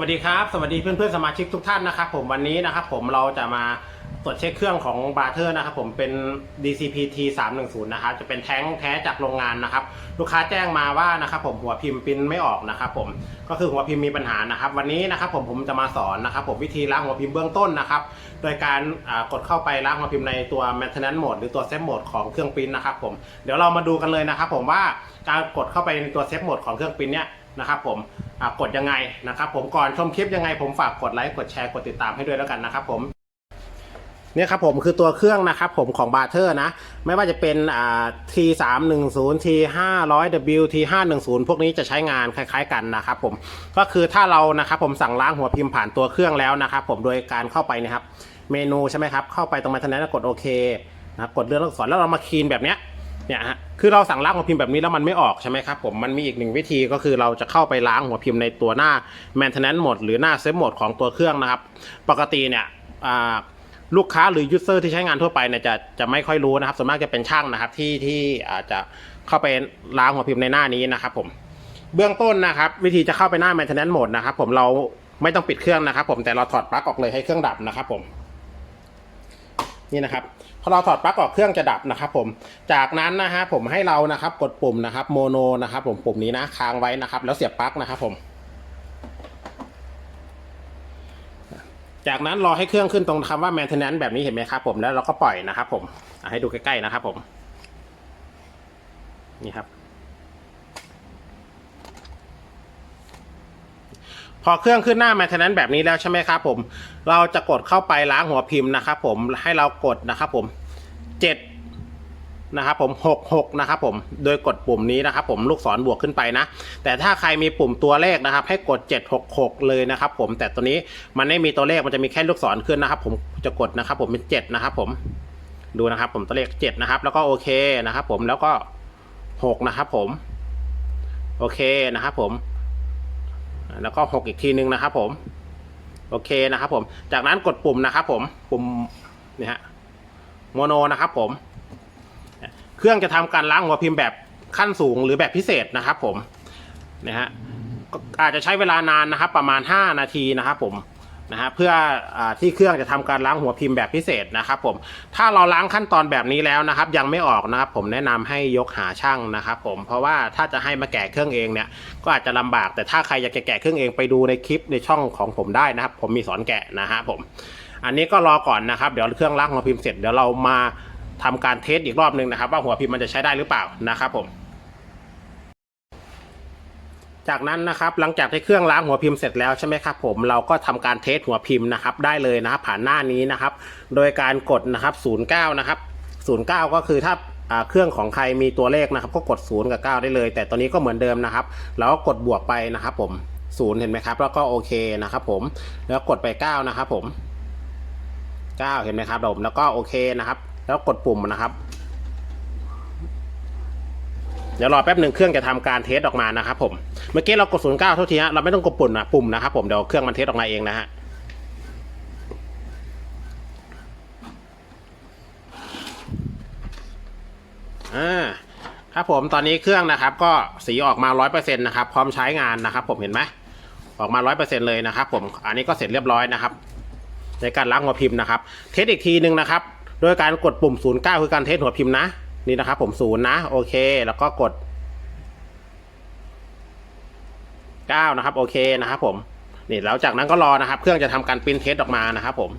วัสดีครับ สวัสดีเพื่อนเพื่อนสมาชิกทุกท่านนะครับผมวันนี้นะครับผมเราจะมาตรวจเช็คเครื่องของบาร์เทอร์นะครับผมเป็น DCPT 310นะครับจะเป็นแท้งแท้จากโรงงานนะครับ ลูกค้าแจ้งมาว่านะครับผมหัวพิมพ์ปริ้นไม่ออกนะครับผมก็คือหัวพิมพ์มีปัญหานะครับ วันนี้นะครับผมผมจะมาสอนนะครับผมวิธีล้างหัวพิมพ์เบื้องต้นนะครับ โดยการกดเข้าไปล้างหัวพิมพ์ในตัว maintenance mode หรือตัว safe mode ของเครื่องปริ้นนะครับผมเดี๋ยวเรามาดูกันเลยนะครับผมว่าการกดเข้าไปในตัว safe mode ของเครื่องปริ้นเนี่ยนะครับผม กดยังไงนะครับผมก่อนชมคลิปยังไงผมฝากกดไลค์กดแชร์กดติดตามให้ด้วยแล้วกันนะครับผมเนี่ยครับผมคือตัวเครื่องนะครับผมของบาร์เทอร์นะ ไม่ว่าจะเป็นอ่า T 3 1 0 T 5 0 0 W T 5 1 0พวกนี้จะใช้งานคล้าย ๆ กันนะครับผมก็คือถ้าเรานะครับผมสั่งล้างหัวพิมพ์ผ่านตัวเครื่องแล้วนะครับผมโดยการเข้าไปนะครับ เมนูใช่ไหมครับ เข้าไปตรงมาทางนั้นกดโอเคนะครับกดเลื่อนลูกศรแล้วเรามาคีนแบบเนี้ย เนี่ยฮะคือเราสั่งล้างหัวพิมพ์แบบนี้แล้วมันไม่ออกใช่ไหมครับผมมันมีอีกหนึ่งวิธีก็คือเราจะเข้าไปล้างหัวพิมพ์ในตัวหน้า maintenance mode หรือหน้า save mode ของตัวเครื่องนะครับ ปกติเนี่ยลูกค้าหรือยูเซอร์ที่ใช้งานทั่วไปเนี่ยจะจะไม่ค่อยรู้นะครับส่วนมากจะเป็นช่างนะครับที่ที่อาจจะเข้าไปล้างหัวพิมพ์ในหน้านี้นะครับผมเบื้องต้นนะครับวิธีจะเข้าไปหน้า maintenance mode นะครับผมเราไม่ต้องปิดเครื่องนะครับผมแต่เราถอดปลั๊กออกเลยให้เครื่องดับนะครับผม นี่นะครับพอเราถอดปลั๊กออกเครื่องจะดับนะครับผมจากนั้นนะฮะผมให้เรานะครับกดปุ่มนะครับโมโนนะครับผมปุ่มนี้นะค้างไว้นะครับ แล้วเสียบปลั๊กนะครับผมจากนั้นรอให้เครื่องขึ้นตรงคำว่า maintenance แบบนี้เห็นไหมครับผมแล้วเราก็ปล่อยนะครับผมให้ดูใกล้ๆนะครับผมนี่ครับ พอเครื่องขึ้นหน้า maintenance แบบนี้แล้วใช่ไหมครับผม เราจะกดเข้าไปล้างหัวพิมพ์นะครับผมให้เรากดนะครับผมเจ็ดนะครับผมหกหกนะครับผมโดยกดปุ่มนี้นะครับผมลูกศรบวกขึ้นไปนะ แต่ถ้าใครมีปุ่มตัวเลขนะครับ ให้กด 766 เลยนะครับผมแต่ตัวนี้มันไม่มีตัวเลขมันจะมีแค่ลูกศรขึ้นนะครับ ผมจะกดนะครับ ผมเป็น7นะครับผมดูนะครับ ผมตัวเลข7นะครับ แล้วก็โอเคนะครับ ผมแล้วก็6นะครับผม โอเคนะครับผม แล้วก็ 6 อีกทีนึงนะครับผม โอเคนะครับผม จากนั้นกดปุ่มนะครับผม ปุ่มนี่ฮะ โมโนนะครับผม เครื่องจะทำการล้างหัวพิมพ์แบบขั้นสูงหรือแบบพิเศษนะครับผม นะฮะ อาจจะใช้เวลานานนะครับ ประมาณ 5 นาทีนะครับผม นะฮะเพื่ออที่เครื่องจะทำการล้างหัวพิมพ์แบบพิเศษนะครับผมถ้าเราล้างขั้นตอนแบบนี้แล้วนะครับ ยังไม่ออกนะครับผมแนะนำให้ยกหาช่างนะครับผมเพราะว่าถ้าจะให้มาแกะเครื่องเองเนี่ยก็อาจจะลำบาก แต่ถ้าใครอยากจะแกะเครื่องเองไปดูในคลิปในช่องของผมได้นะครับ ผมมีสอนแกะนะฮะผมอันนี้ก็รอก่อนนะครับ เดี๋ยวเครื่องล้างหัวพิมพ์เสร็จเดี๋ยวเรามาทำการเทสอีกรอบหนึ่งนะครับ ว่าหัวพิมพ์มันจะใช้ได้หรือเปล่านะครับผม จากนั้นนะครับหลังจากที่เครื่องล้างหัวพิมพ์เสร็จแล้วใช่ไหมครับผมเราก็ทำการเทสหัวพิมพ์นะครับได้เลยนะครับผ่านหน้านี้นะครับ โดยการกดนะครับ09นะครับ09 ก็คือถ้าเครื่องของใครมีตัวเลขนะครับ ก็กด 0 กับ 9 ได้เลย แต่ตัวนี้ก็เหมือนเดิมนะครับเราก็กดบวกไปนะครับผม0เห็นไหมครับ แล้วก็โอเคนะครับผมแล้วกดไป 9 นะครับผม 9 เห็นไหมครับผมแล้วก็โอเคนะครับ แล้วกดปุ่มนะครับ เดี๋ยวรอแป๊บหนึ่งเครื่องจะทำการเทสออกมานะครับผม เมื่อกี้เรากด09เท่าทีฮะเราไม่ต้องกดปุ่มนะปุ่มนะครับผมเดี๋ยวเครื่องมันเทสออกมาเองนะฮะอ่าครับผมตอนนี้เครื่องนะครับก็สีออกมา 100%นะครับพร้อมใช้งานนะครับ ผมเห็นไหมออกมา 100%เลยนะครับผมอันนี้ก็เสร็จเรียบร้อยนะครับ ในการล้างหัวพิมพ์นะครับ เทสอีกทีหนึ่งนะครับ โดยการกดปุ่ม 09 คือการเทสหัวพิมพ์นะ นี่นะครับผมศูนย์นะ โอเค แล้วก็กด9นะครับ โอเคนะครับผมนี่แล้วจากนั้นก็รอนะครับ เครื่องจะทำการปริ้นเทสออกมานะครับผม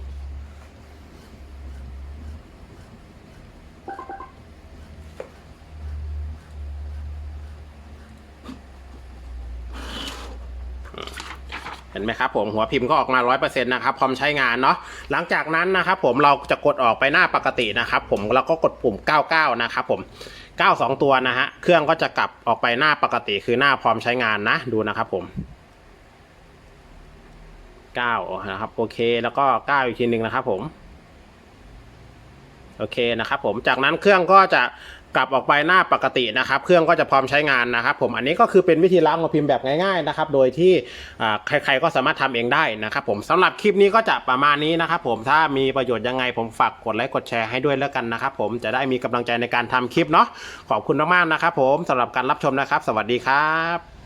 เห็นไหมครับผมหัวพิมพ์ก็ออกมา 100%นะครับพร้อมใช้งานเนาะหลังจากนั้นนะครับผมเราจะกดออกไปหน้าปกตินะครับผมเราก็กดปุ่ม 99 นะครับผม 92 ตัวนะฮะเครื่องก็จะกลับออกไปหน้าปกติคือหน้าพร้อมใช้งานนะดูนะครับผม 9 นะครับโอเคแล้วก็ 9 อีกทีหนึ่งนะครับผมโอเคนะครับผมจากนั้นเครื่องก็จะ กลับออกไปหน้าปกตินะครับ เครื่องก็จะพร้อมใช้งานนะครับ ผมอันนี้ก็คือเป็นวิธีล้างหัวพิมพ์แบบง่ายๆนะครับ โดยที่ใครๆก็สามารถทำเองได้นะครับ ผมสำหรับคลิปนี้ก็จะประมาณนี้นะครับ ผมถ้ามีประโยชน์ยังไงผมฝากกดไลค์กดแชร์ให้ด้วยแล้วกันนะครับผมจะได้มีกำลังใจในการทำคลิปเนาะขอบคุณมากๆนะครับ ผมสำหรับการรับชมนะครับ สวัสดีครับ